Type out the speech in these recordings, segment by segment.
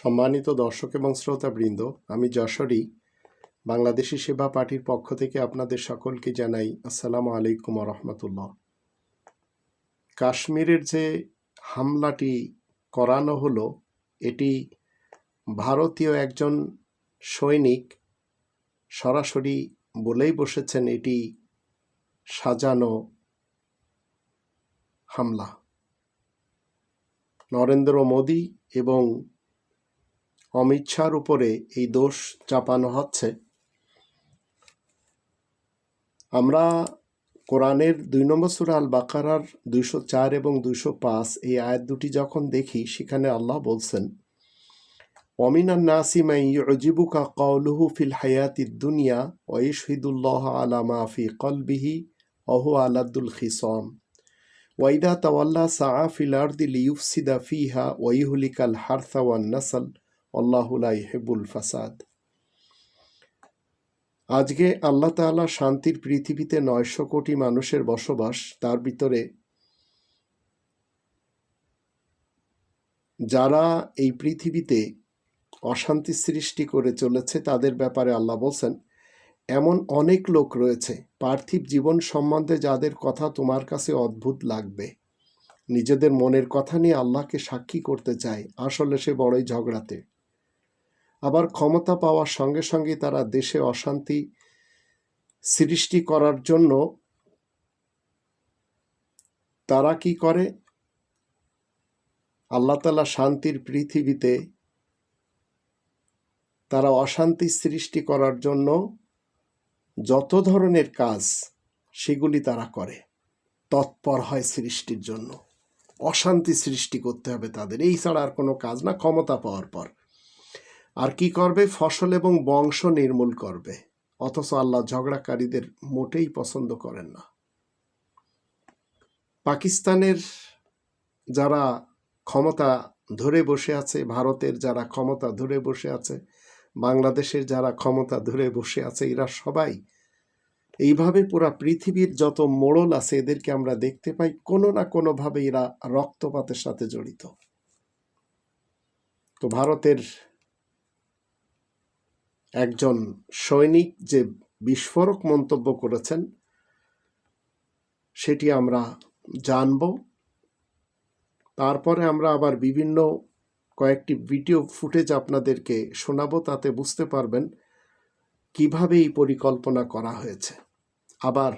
সম্মানিত দর্শক এবং শ্রোতাবৃন্দ, আমি যশোরী, বাংলাদেশি সেবা পার্টির পক্ষ থেকে আপনাদের সকলকে জানাই আসসালামু আলাইকুম রহমতুল্লাহ। কাশ্মীরের যে হামলাটি করানো হলো, এটি ভারতীয় একজন সৈনিক সরাসরি বলেই বসেছেন এটি সাজানো হামলা। নরেন্দ্র মোদী এবং অমিত শাহর উপরে এই দোষ চাপানো হচ্ছে। আমরা কোরআনের দুই নম্বর সুরা আল বাকারার দুইশো চার এবং দুইশো পাঁচ এই আয়াত দুটি যখন দেখি, সেখানে আল্লাহ বলছেন অমিনান নাসিমাই ইউজিবুকা কওলুহু ফিল হায়াতি দুনিয়া ওয়াইশহিদুল্লাহ আলা মা ফি কলবিহি অহু আলাদুল খিসম। ওয়াইদা তাওয়াল্লা সাআ ফিল আরদি লিয়ুফসিদা ফিহা ওয়াইহুলিকাল হারথা ওয়ান নাসল আল্লাহুলা ইহেবুল ফাসাদ। আজকে আল্লাহ তাআলা শান্তির পৃথিবীতে নয়শো কোটি মানুষের বসবাস, তার ভিতরে যারা এই পৃথিবীতে অশান্তি সৃষ্টি করে চলেছে, তাদের ব্যাপারে আল্লাহ বলছেন, এমন অনেক লোক রয়েছে, পার্থিব জীবন সম্বন্ধে যাদের কথা তোমার কাছে অদ্ভুত লাগবে। নিজেদের মনের কথা নিয়ে আল্লাহকে সাক্ষী করতে চায়, আসলে সে বড়ই ঝগড়াতে আবার ক্ষমতা পাওয়ার সঙ্গে সঙ্গে তারা দেশে অশান্তি সৃষ্টি করার জন্য তারা কি করে? আল্লাহ তালা শান্তির পৃথিবীতে তারা অশান্তি সৃষ্টি করার জন্য যত ধরনের কাজ সেগুলি তারা করে। তৎপর হয় সৃষ্টির জন্য। অশান্তি সৃষ্টি করতে হবে তাদের। এই ছাড়া আর কোনো কাজ না। ক্ষমতা পাওয়ার পর। আর কি করবে? ফসল এবং বংশ নির্মূল করবে। অথচ আল্লাহ ঝগড়াকারীদের মোটেই পছন্দ করেন না। পাকিস্তানের যারা ক্ষমতা ধরে বসে আছে, ভারতের যারা ক্ষমতা ধরে বসে আছে, বাংলাদেশের যারা ক্ষমতা ধরে বসে আছে, এরা সবাই এইভাবে পুরা পৃথিবীর যত মোড়ল আছে, এদেরকে আমরা দেখতে পাই, কোনো না কোনোভাবে এরা রক্তপাতের সাথে জড়িত। তো ভারতের একজন সৈনিক যে বিস্ফোরক মন্তব্য করেছেন, সেটি আমরা জানব। তারপরে আমরা আবার বিভিন্ন কয়েকটি ভিডিও ফুটেজ আপনাদেরকে শোনাবো, তাতে বুঝতে পারবেন কীভাবে এই পরিকল্পনা করা হয়েছে। আবার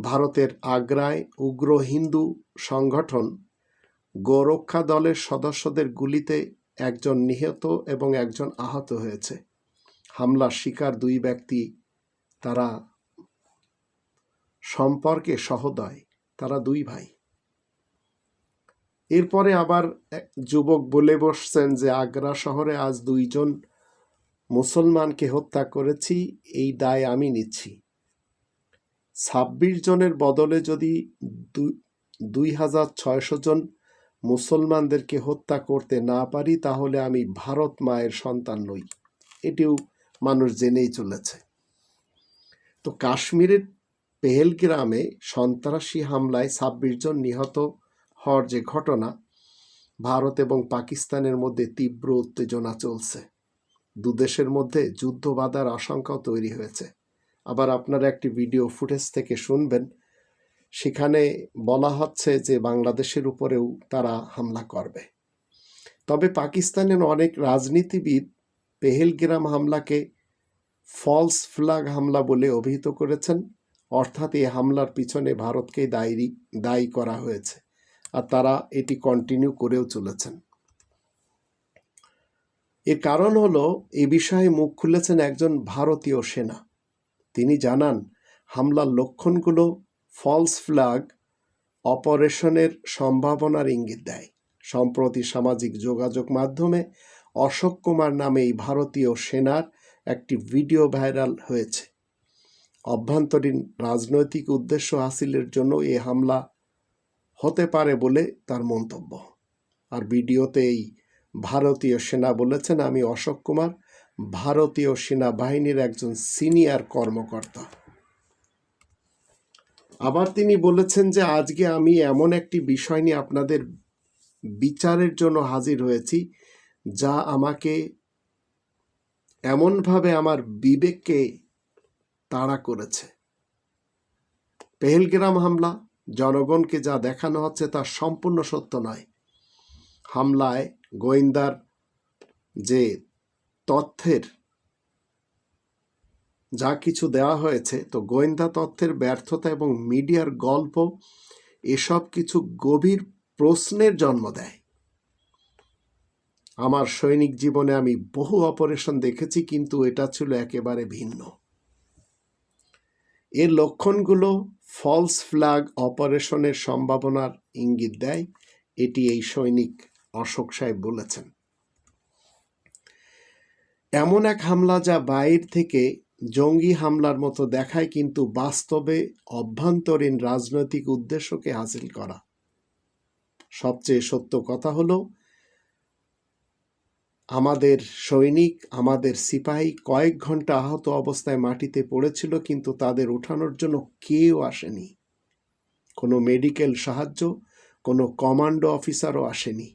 ভারতের আগ্রায় উগ্র হিন্দু সংগঠন গোরক্ষা দলের সদস্যদের গুলিতে একজন নিহত এবং একজন আহত হয়েছে। হামলার শিকার দুই ব্যক্তি তারা সম্পর্কে সহদয়, তারা দুই ভাই। এরপরে আবার যুবক বলে বসছেন যে, আগ্রা শহরে আজ দুইজন মুসলমানকে হত্যা করেছি, এই দায় আমি নিচ্ছি। ছাব্বিশ জনের বদলে যদি দুই হাজার ছয়শো জন মুসলমানদেরকে হত্যা করতে না পারি, তাহলে আমি ভারত মায়ের সন্তান নই। এটিও মানুষ জেনেই চলেছে। তো কাশ্মীরের পেহেল গ্রামে সন্ত্রাসী হামলায় ছাব্বিশ জন নিহত হওয়ার যে ঘটনা, ভারত এবং পাকিস্তানের মধ্যে তীব্র উত্তেজনা চলছে। দুদেশের মধ্যে যুদ্ধ বাধার আশঙ্কাও তৈরি হয়েছে। আবার আপনারা একটি ভিডিও ফুটেজ থেকে শুনবেন, সেখানে বলা হচ্ছে যে বাংলাদেশের উপরেও তারা হামলা করবে। তবে পাকিস্তানের অনেক রাজনীতিবিদ পেহেলগ্রাম হামলাকে ফলস ফ্ল্যাগ হামলা বলে অভিহিত করেছেন। অর্থাৎ এই হামলার পিছনে ভারতকে দায়ী দায়ী করা হয়েছে আর তারা এটি কন্টিনিউ করেও চলেছেন। এর কারণ হলো, এ বিষয়ে মুখ খুলেছেন একজন ভারতীয় সেনা। তিনি জানান, হামলার লক্ষণগুলো ফলস ফ্ল্যাগ অপারেশনের সম্ভাবনার ইঙ্গিত দেয়। সম্প্রতি সামাজিক যোগাযোগ মাধ্যমে অশোক কুমার নামে এই ভারতীয় সেনার একটি ভিডিও ভাইরাল হয়েছে। অভ্যন্তরীণ রাজনৈতিক উদ্দেশ্য হাসিলের জন্য এ হামলা হতে পারে বলে তার মন্তব্য। আর ভিডিওতে এই ভারতীয় সেনা বলেছেন, আমি অশোক কুমার, ভারতীয় সেনাবাহিনীর একজন সিনিয়র কর্মকর্তা। আবার তিনি বলেছেন যে, আজকে আমি এমন একটি বিষয় নিয়ে আপনাদের বিচারের জন্য হাজির হয়েছি যা আমাকে এমনভাবে আমার বিবেককে তাড়া করেছে। পেহেলগ্রাম হামলা, জনগণকে যা দেখানো হচ্ছে তা সম্পূর্ণ সত্য নয়। হামলায় গোয়েন্দার যে তথ্যের যা কিছু দেওয়া হয়েছে, তো গোয়েন্দা তথ্যের ব্যর্থতা এবং মিডিয়ার গল্প, এসব কিছু গভীর প্রশ্নের জন্ম দেয়। আমার সৈনিক জীবনে আমি বহু অপারেশন দেখেছি, কিন্তু এটা ছিল একেবারে ভিন্ন। এর লক্ষণগুলো ফলস ফ্ল্যাগ অপারেশনের সম্ভাবনার ইঙ্গিত দেয়, এটি এই সৈনিক অশোক সাহেব বলেছেন। এমন এক হামলা যা বাইর থেকে জঙ্গি হামলার মতো দেখায়, কিন্তু বাস্তবে অভ্যন্তরীণ রাজনৈতিক উদ্দেশ্যকে হাসিল করা। সবচেয়ে সত্য কথা হলো আমাদের সৈনিক, আমাদের সিপাহী কয়েক ঘণ্টা আহত অবস্থায় মাটিতে পড়েছিল কিন্তু তাদের ওঠানোর জন্য কেউ আসেনি। কোনো মেডিকেল সাহায্য, কোনো কমান্ডো অফিসারও আসেনি।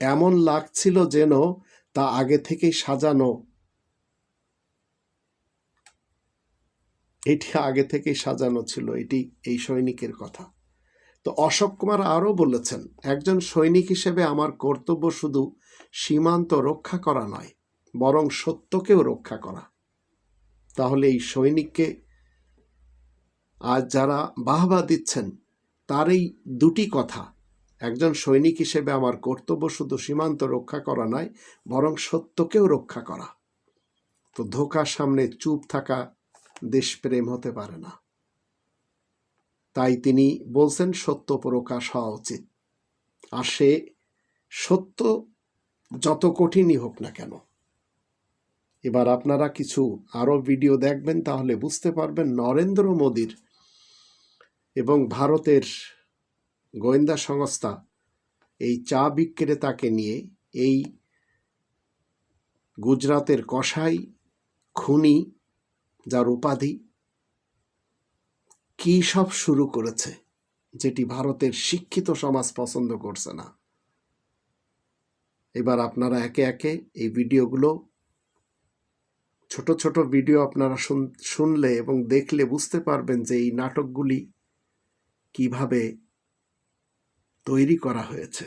এমন লাগছিল যেন তা আগে থেকেই সাজানো। এটি আগে থেকেই সাজানো ছিল, এটি এই সৈনিকের কথা। তো অশোক কুমার আরও বলেছেন, একজন সৈনিক হিসেবে আমার কর্তব্য শুধু সীমান্ত রক্ষা করা নয়, বরং সত্যকেও রক্ষা করা। তাহলে এই সৈনিককে আজ যারা বাহবা দিচ্ছেন তার এই দুটি কথা। একজন সৈনিক হিসেবে আমার কর্তব্য শুধু সীমান্ত রক্ষা করা নয়, বরং সত্যকেও রক্ষা করা। তো ধোকার সামনে চুপ থাকা দেশপ্রেম হতে পারে না। তাই তিনি বলছেন, সত্য প্রকাশ হওয়া উচিত। আর সে সত্য যত কঠিনই হোক না কেন। এবার আপনারা কিছু আরও ভিডিও দেখবেন, তাহলে বুঝতে পারবেন নরেন্দ্র মোদীর এবং ভারতের গোয়েন্দা সংস্থা এই চা বিক্রেতাকে নিয়ে এই গুজরাতের কসাই খুনি, যার উপাধি কী সব শুরু করেছে, যেটি ভারতের শিক্ষিত সমাজ পছন্দ করছে না। এবার আপনারা একে একে এই ভিডিওগুলো, ছোট ছোট ভিডিও আপনারা শুনলে এবং দেখলে বুঝতে পারবেন যে এই নাটকগুলি কীভাবে তৈরি করা হয়েছে।